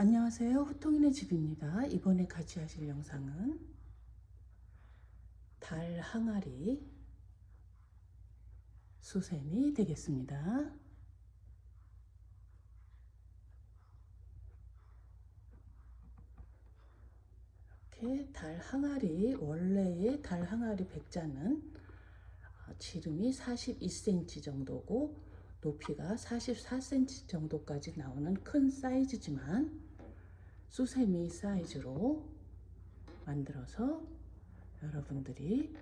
안녕하세요. 호통이네 집입니다. 이번에 같이 하실 영상은 달 항아리 수셈이 되겠습니다. 이렇게 달 항아리 원래의 달 항아리 백자는 어, 지름이 42cm 정도고 높이가 44cm 정도까지 나오는 큰 사이즈지만 수세미 사이즈로 만들어서 여러분들이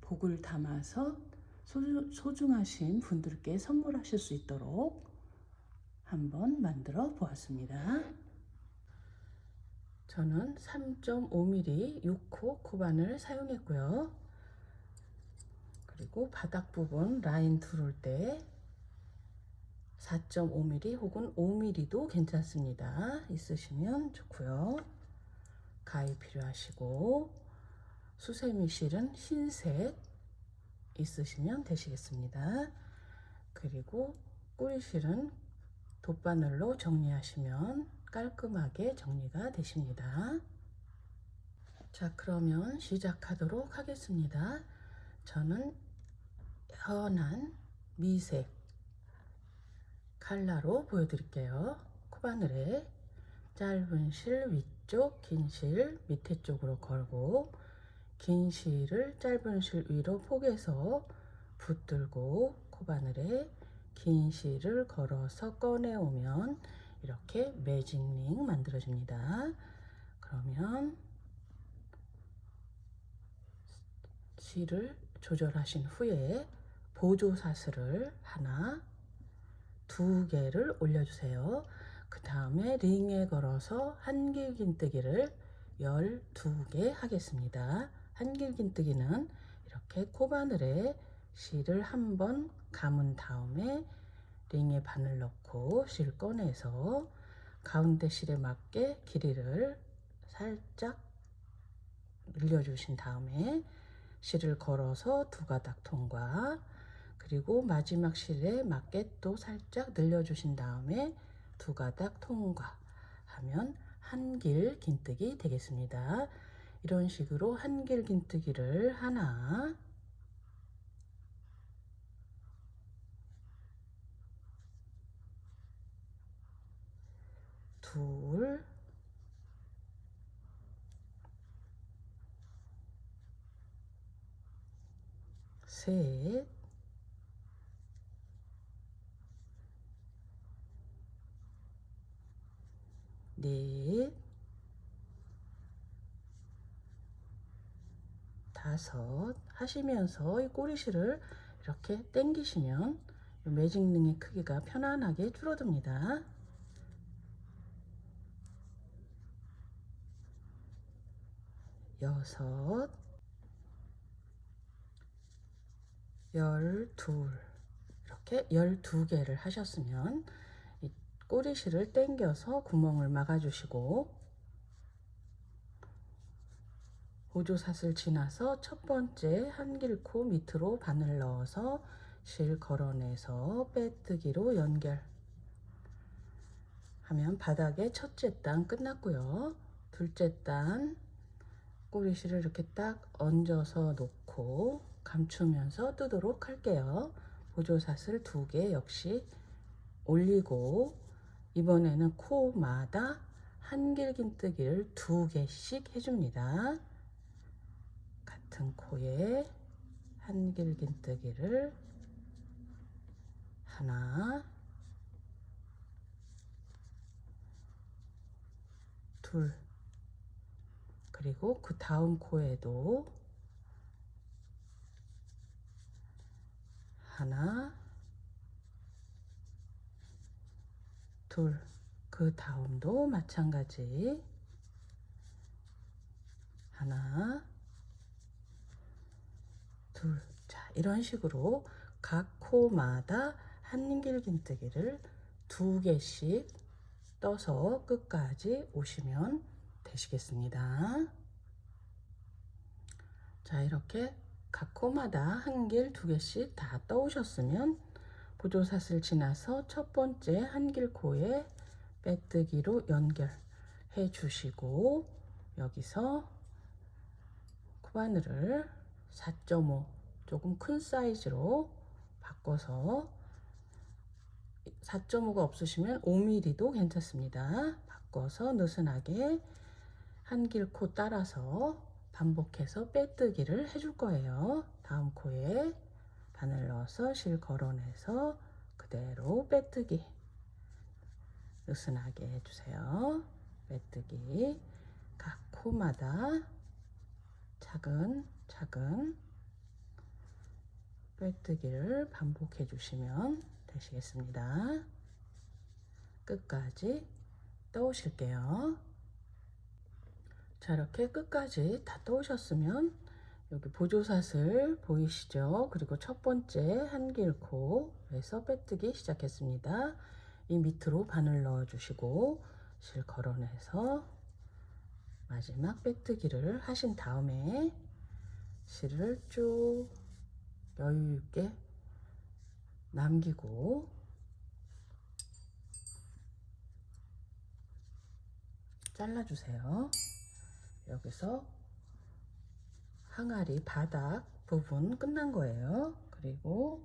복을 담아서 소중- 소중하신 분들께 선물하실 수 있도록 한번 만들어 보았습니다. 저는 3.5mm 6호 코반을 사용했고요. 그리고 바닥 부분 라인 두를 때 4.5mm 혹은 5mm도 괜찮습니다. 있으시면 좋고요. 가위 필요하시고 수세미 실은 흰색 있으시면 되시겠습니다. 그리고 꼬리 실은 돗바늘로 정리하시면 깔끔하게 정리가 되십니다. 자, 그러면 시작하도록 하겠습니다. 저는 연한 미색 칼라로 보여드릴게요. 코바늘에 짧은 실 위쪽, 긴 실 밑에 쪽으로 걸고 긴 실을 짧은 실 위로 포개서 붙들고 코바늘에 긴 실을 걸어서 꺼내오면 이렇게 매직링 만들어줍니다. 그러면 실을 조절하신 후에 보조 사슬을 하나 두 개를 올려주세요. 그 다음에 링에 걸어서 한길긴뜨기를 12개 하겠습니다. 한길긴뜨기는 이렇게 코바늘에 실을 한번 감은 다음에 링에 바늘 넣고 실 꺼내서 가운데 실에 맞게 길이를 살짝 늘려주신 다음에 실을 걸어서 두 가닥 통과 그리고 마지막 실에 맞게 또 살짝 늘려주신 다음에 두 가닥 통과 하면 한 길 긴뜨기 되겠습니다. 이런 식으로 한 길 긴뜨기를 하나 둘 셋, 넷, 다섯. 하시면서 이 꼬리실을 이렇게 당기시면 이 매직링의 크기가 편안하게 줄어듭니다. 여섯, 열둘. 이렇게 열두 개를 하셨으면 이 꼬리실을 당겨서 구멍을 막아주시고 보조사슬 지나서 첫 번째 한길코 밑으로 바늘 넣어서 실 걸어내서 빼뜨기로 연결 하면 바닥에 첫째 단 끝났고요. 둘째 단 꼬리실을 이렇게 딱 얹어서 놓고 감추면서 뜨도록 할게요. 보조사슬 두 개 역시 올리고 이번에는 코마다 한길긴뜨기를 두 개씩 해줍니다. 같은 코에 한길긴뜨기를 하나 둘 그리고 그 다음 코에도 하나 둘. 그 다음도 마찬가지. 하나. 둘. 자 이런 식으로 각 코마다 한 길긴뜨기를 두 개씩 떠서 끝까지 오시면 되시겠습니다. 자 이렇게 각 코마다 한 길 두 개씩 다 떠오셨으면 보조사슬 지나서 첫 번째 한길 코에 빼뜨기로 연결 해 주시고 여기서 코바늘을 4.5 조금 큰 사이즈로 바꿔서 4.5가 없으시면 5mm도 괜찮습니다. 바꿔서 느슨하게 한길 코 따라서 반복해서 빼뜨기를 해줄 거예요. 다음 코에 바늘 넣어서 실 걸어내서 그대로 빼뜨기 느슨하게 해주세요. 빼뜨기 각 코마다 작은 작은 빼뜨기를 반복해 주시면 되시겠습니다. 끝까지 떠오실게요. 자 이렇게 끝까지 다 떠오셨으면 여기 보조사슬 보이시죠? 그리고 첫 번째 한길코에서 빼뜨기 시작했습니다. 이 밑으로 바늘 넣어 주시고 실 걸어내서 마지막 빼뜨기를 하신 다음에 실을 쭉 여유 있게 남기고 잘라주세요. 여기서 항아리 바닥 부분 끝난 거예요. 그리고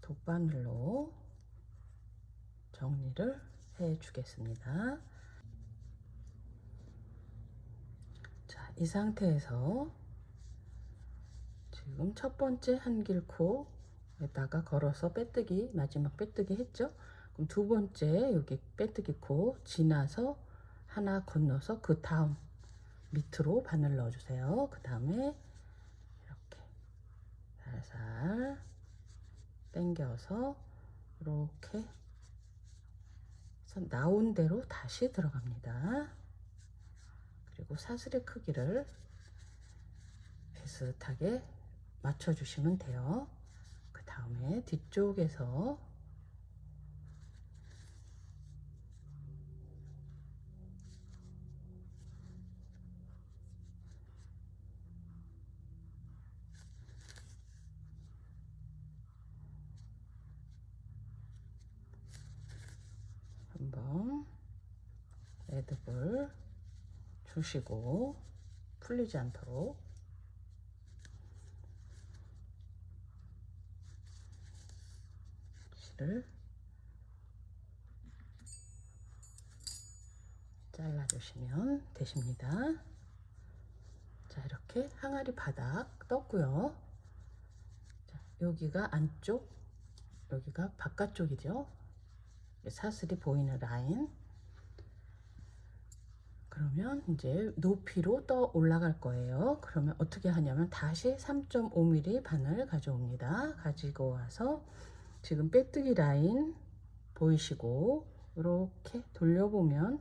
돗바늘로 정리를 해 주겠습니다. 자, 이 상태에서 지금 첫 번째 한길코에다가 걸어서 빼뜨기 마지막 빼뜨기 했죠. 그럼 두 번째 여기 빼뜨기 코 지나서 하나 건너서 그 다음 밑으로 바늘 넣어주세요. 그 다음에 이렇게 살살 당겨서 이렇게 나온 대로 다시 들어갑니다. 그리고 사슬의 크기를 비슷하게 맞춰주시면 돼요. 그 다음에 뒤쪽에서 한번 매듭을 주시고 풀리지 않도록 실을 잘라주시면 되십니다. 자 이렇게 항아리 바닥 떴고요. 자, 여기가 안쪽, 여기가 바깥쪽이죠. 사슬이 보이는 라인. 그러면 이제 높이로 떠 올라갈 거예요. 그러면 어떻게 하냐면 다시 3.5mm 바늘 가져옵니다. 가지고 와서 지금 빼뜨기 라인 보이시고 이렇게 돌려보면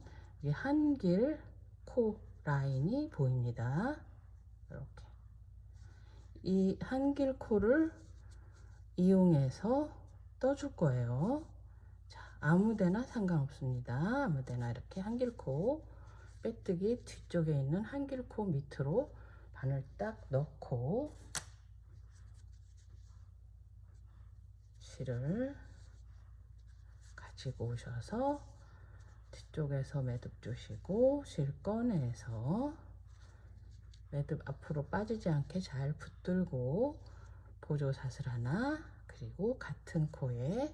한길 코 라인이 보입니다. 이렇게 이 한길 코를 이용해서 떠줄 거예요. 자, 아무데나 상관없습니다. 아무데나 이렇게 한길 코 빼뜨기 뒤쪽에 있는 한길코 밑으로 바늘 딱 넣고 실을 가지고 오셔서 뒤쪽에서 매듭 주시고 실 꺼내서 매듭 앞으로 빠지지 않게 잘 붙들고 보조 사슬 하나 그리고 같은 코에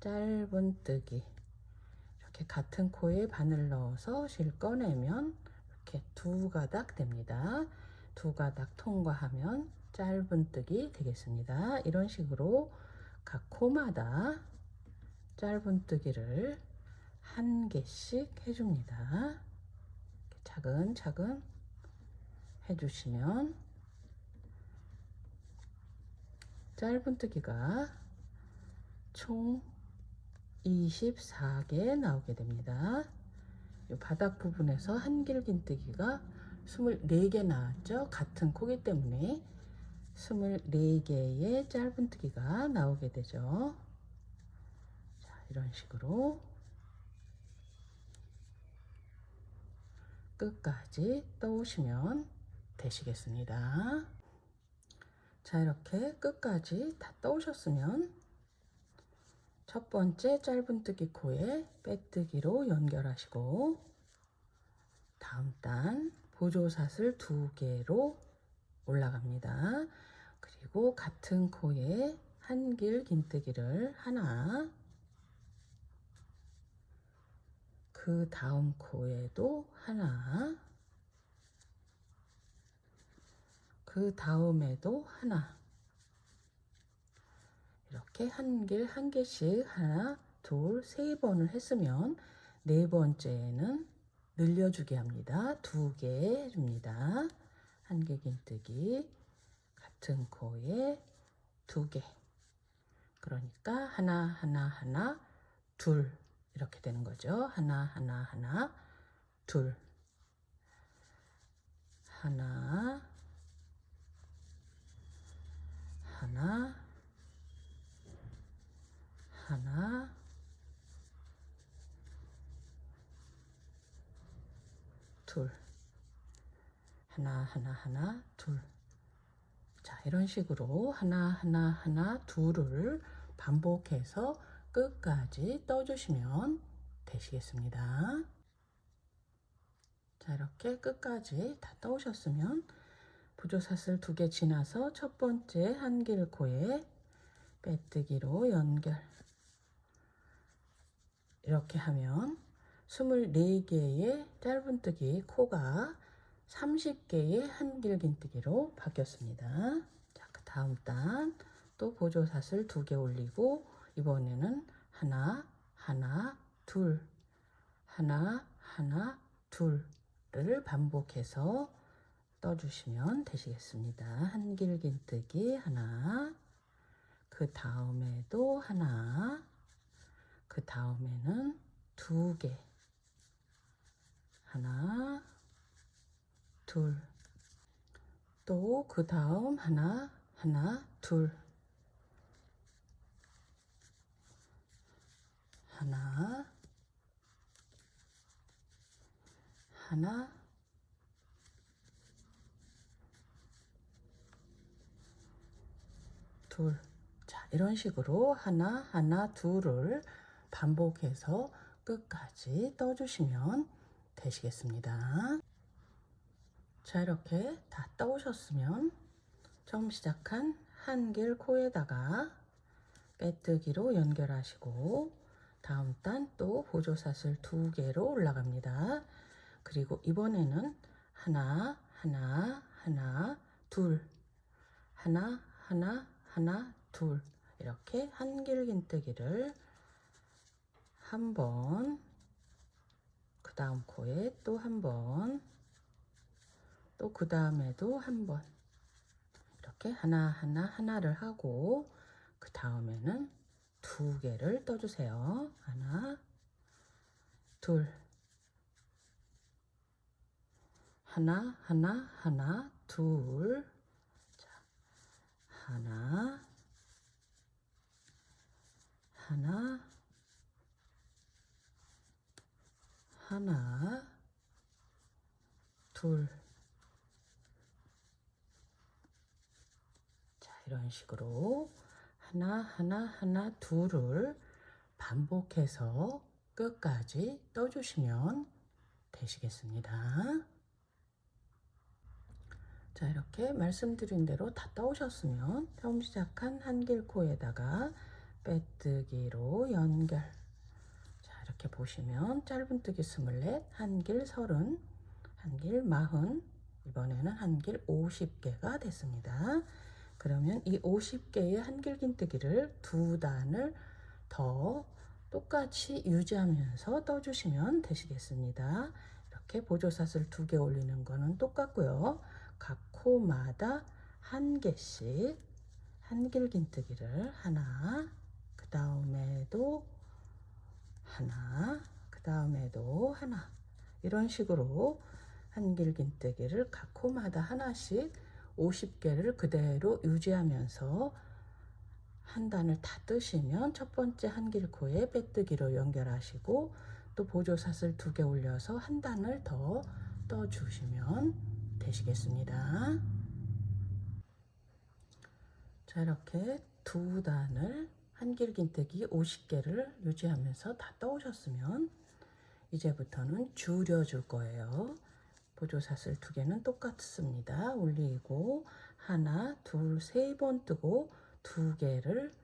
짧은 뜨기 이렇게 같은 코에 바늘 넣어서 실 꺼내면 이렇게 두 가닥 됩니다. 두 가닥 통과하면 짧은뜨기 되겠습니다. 이런 식으로 각 코마다 짧은뜨기를 한 개씩 해줍니다. 차근차근 해주시면 짧은뜨기가 총 24개 나오게 됩니다. 이 바닥 부분에서 한길긴뜨기가 24개 나왔죠. 같은 코기 때문에 24개의 짧은뜨기가 나오게 되죠. 자, 이런 식으로 끝까지 떠오시면 되시겠습니다. 자, 이렇게 끝까지 다 떠오셨으면 첫 번째 짧은뜨기 코에 빼뜨기로 연결하시고 다음 단 보조사슬 두 개로 올라갑니다. 그리고 같은 코에 한 길 긴뜨기를 하나 그 다음 코에도 하나 그 다음에도 하나 이렇게 한 길 한 개씩 하나 둘 세 번을 했으면 네 번째에는 늘려주게 합니다. 두 개 해줍니다. 한 개 긴뜨기 같은 코에 두 개. 그러니까 하나 하나 하나 둘 이렇게 되는 거죠. 하나 하나 하나 둘 하나 하나 하나 둘 하나 하나 하나 둘 자, 이런 식으로 하나, 하나, 하나, 둘을 반복해서 끝까지 떠주시면 되시겠습니다. 자, 이렇게 끝까지 다 떠오셨으면 부조사슬 두 개 지나서 첫 번째 한길코에 빼뜨기로 연결. 이렇게 하면 24개의 짧은뜨기 코가 30개의 한길긴뜨기로 바뀌었습니다. 자, 그 다음 단 또 보조사슬 두개 올리고 이번에는 하나, 하나, 둘, 하나, 하나, 둘을 반복해서 떠주시면 되시겠습니다. 한길긴뜨기 하나, 그 다음에도 하나, 그 다음에는 두 개, 하나, 둘. 또 그 다음 하나, 하나, 둘. 하나, 하나, 둘. 자, 이런 식으로 하나, 하나, 둘을 반복해서 끝까지 떠주시면 되시겠습니다. 자 이렇게 다 떠오셨으면 처음 시작한 한길 코에다가 빼뜨기로 연결하시고 다음 단 또 보조사슬 두 개로 올라갑니다. 그리고 이번에는 하나 하나 하나 둘 하나 하나 하나 둘 이렇게 한길 긴뜨기를 한번 그 다음 코에 또 한 번 또 그 다음에도 한 번. 이렇게 하나하나 하나를 하고 그 다음에는 두 개를 떠주세요. 하나, 둘, 하나, 하나, 하나, 둘, 자, 하나, 하나, 하나, 둘. 이런 식으로 하나 하나 하나 둘을 반복해서 끝까지 떠주시면 되시겠습니다. 자 이렇게 말씀드린 대로 다 떠오셨으면 처음 시작한 한길코에다가 빼뜨기로 연결 자 이렇게 보시면 짧은뜨기 스물넷 한길 서른 한길 마흔 이번에는 한길 50개가 됐습니다. 그러면 이 50개의 한길긴뜨기를 두 단을 더 똑같이 유지하면서 떠주시면 되시겠습니다. 이렇게 보조사슬 두 개 올리는 거는 똑같고요. 각 코마다 한 개씩 한길긴뜨기를 하나, 그 다음에도 하나, 그 다음에도 하나 이런 식으로 한길긴뜨기를 각 코마다 하나씩 50개를 그대로 유지하면서 한 단을 다 뜨시면 첫 번째 한길코에 빼뜨기로 연결하시고 또 보조사슬 두 개 올려서 한 단을 더 떠주시면 되시겠습니다. 자 이렇게 두 단을 한길긴뜨기 50개를 유지하면서 다 떠오셨으면 이제부터는 줄여줄 거예요. 보조사슬 두 개는 똑같습니다. 올리고 하나, 둘, 세 번 뜨고 두 개를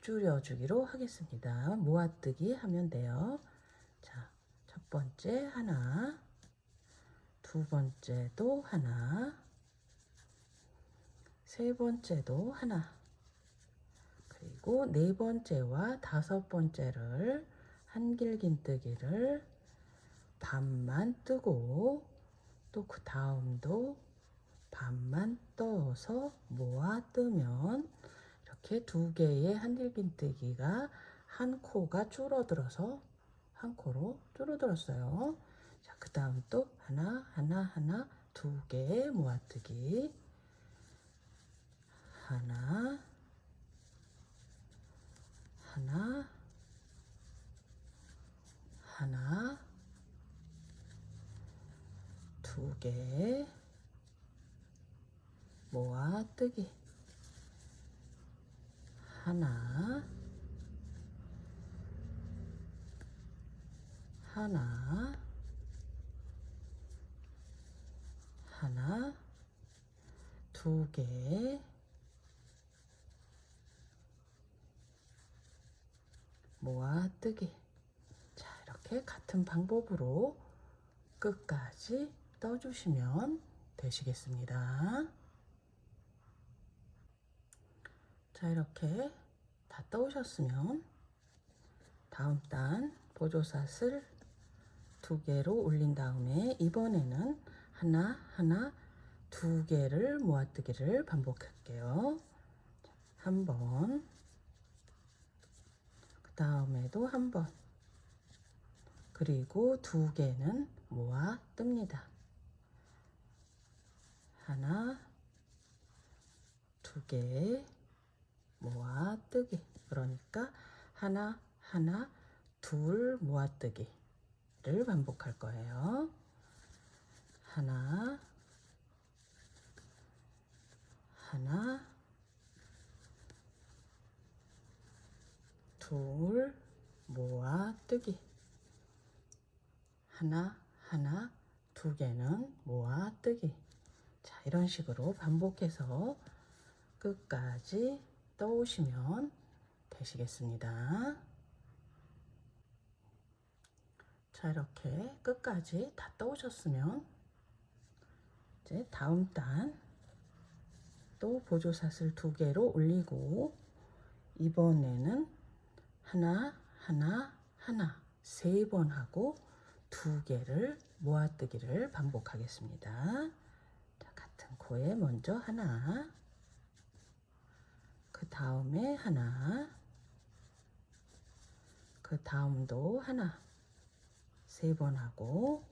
줄여주기로 하겠습니다. 모아뜨기 하면 돼요. 자, 첫 번째 하나, 두 번째도 하나, 세 번째도 하나, 그리고 네 번째와 다섯 번째를 한길긴뜨기를 반만 뜨고 또 그 다음도 반만 떠서 모아 뜨면 이렇게 두 개의 한길긴뜨기가 한 코가 줄어들어서 한 코로 줄어들었어요. 자, 그 다음 또 하나, 하나, 하나, 두개 모아뜨기. 하나, 하나, 하나, 두 개, 모아 뜨기. 하나, 하나, 하나, 두 개, 모아 뜨기. 자, 이렇게 같은 방법으로 끝까지 떠주시면 되시겠습니다. 자, 이렇게 다 떠오셨으면 다음 단 보조사슬 두 개로 올린 다음에 이번에는 하나, 하나, 두 개를 모아뜨기를 반복할게요. 한 번, 그 다음에도 한 번, 그리고 두 개는 모아 뜹니다. 하나, 두 개, 모아 뜨기. 그러니까 하나, 하나, 둘 모아 뜨기를 반복할 거예요. 하나, 하나, 둘 모아 뜨기. 하나, 하나, 두 개는 모아 뜨기. 자, 이런 식으로 반복해서 끝까지 떠오시면 되시겠습니다. 자, 이렇게 끝까지 다 떠오셨으면 이제 다음 단 또 보조사슬 두 개로 올리고 이번에는 하나, 하나, 하나 세 번 하고 두 개를 모아뜨기를 반복하겠습니다. 자, 같은 코에 먼저 하나, 그 다음에 하나, 그 다음도 하나, 세 번 하고,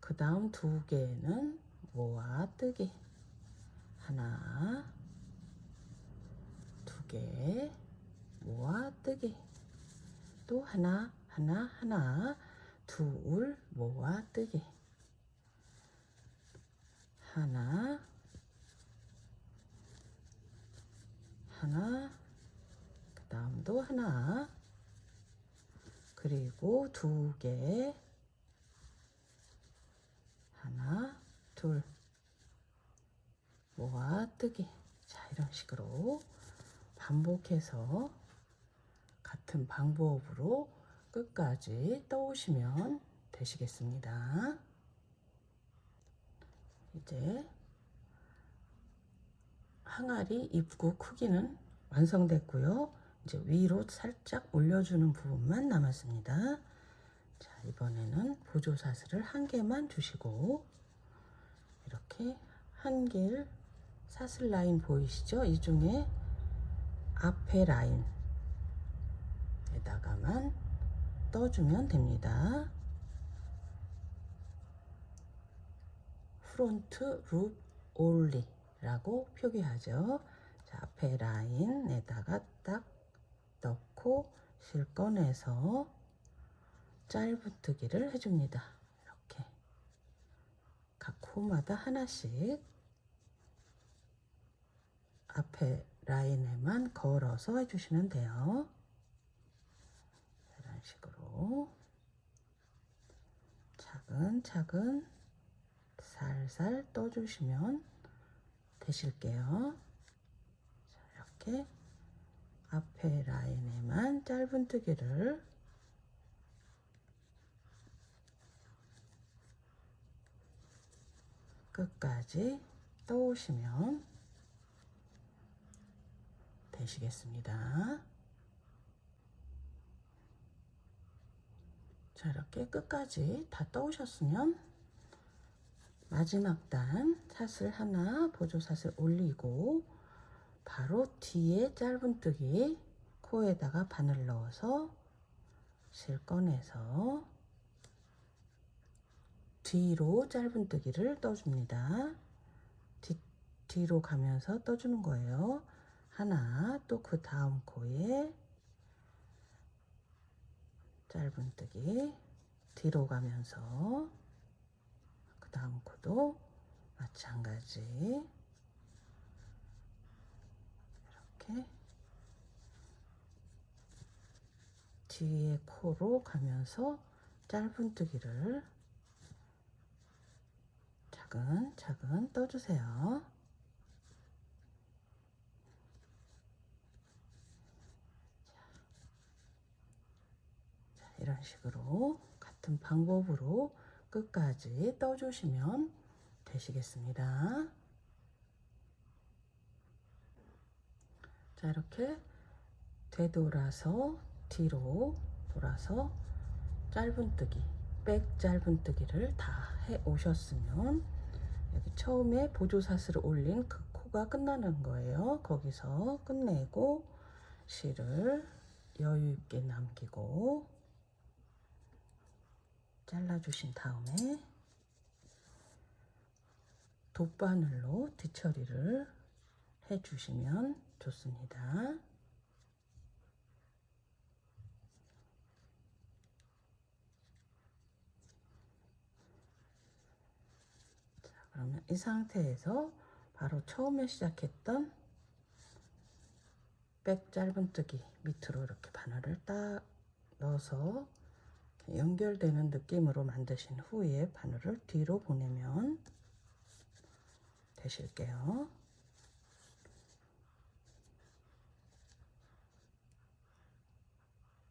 그 다음 두 개는 모아뜨기. 하나, 두 개, 모아 뜨기. 또 하나, 하나, 하나, 둘, 모아 뜨기. 하나, 하나, 그 다음도 하나, 그리고 두 개, 하나, 둘, 모아 뜨기. 자, 이런 식으로 반복해서 같은 방법으로 끝까지 떠오시면 되시겠습니다. 이제 항아리 입구 크기는 완성됐고요. 이제 위로 살짝 올려주는 부분만 남았습니다. 자, 이번에는 보조사슬을 한 개만 주시고 이렇게 한 길 사슬 라인 보이시죠? 이 중에 앞에 라인 에다가만 떠주면 됩니다. 프론트 룹 올리라고 표기하죠. 자, 앞에 라인에다가 딱 넣고 실 꺼내서 짧은뜨기를 해줍니다. 이렇게 각 코마다 하나씩 앞에 라인에만 걸어서 해주시면 돼요. 식으로 차근차근 살살 떠주시면 되실게요. 자, 이렇게 앞에 라인에만 짧은뜨기를 끝까지 떠오시면 되시겠습니다. 자, 이렇게 끝까지 다 떠오셨으면 마지막 단 사슬 하나 보조사슬 올리고 바로 뒤에 짧은뜨기 코에다가 바늘 넣어서 실 꺼내서 뒤로 짧은뜨기를 떠줍니다. 뒤, 뒤로 가면서 떠주는 거예요. 하나 또 그 다음 코에 짧은뜨기. 뒤로 가면서. 그 다음 코도 마찬가지. 이렇게. 뒤에 코로 가면서 짧은뜨기를 차근차근 떠주세요. 자, 이런 식으로 같은 방법으로 끝까지 떠주시면 되시겠습니다. 자, 이렇게 되돌아서 뒤로 돌아서 짧은뜨기, 백 짧은뜨기를 다 해 오셨으면 여기 처음에 보조사슬을 올린 그 코가 끝나는 거예요. 거기서 끝내고 실을 여유 있게 남기고 잘라주신 다음에 돗바늘로 뒤처리를 해주시면 좋습니다. 자, 그러면 이 상태에서 바로 처음에 시작했던 백 짧은뜨기 밑으로 이렇게 바늘을 딱 넣어서 연결되는 느낌으로 만드신 후에 바늘을 뒤로 보내면 되실게요.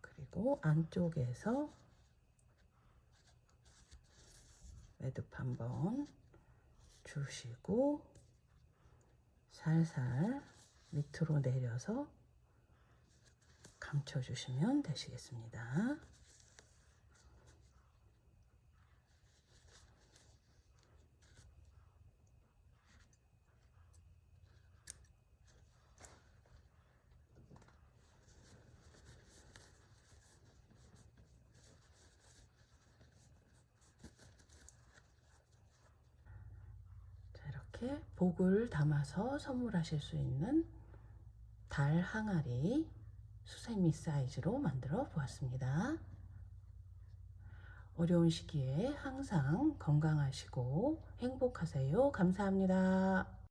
그리고 안쪽에서 매듭 한번 주시고 살살 밑으로 내려서 감춰주시면 되시겠습니다. 자, 복을 담아서 선물하실 수 있는 달 항아리 수세미 사이즈로 만들어 보았습니다. 어려운 시기에 항상 건강하시고 행복하세요. 감사합니다.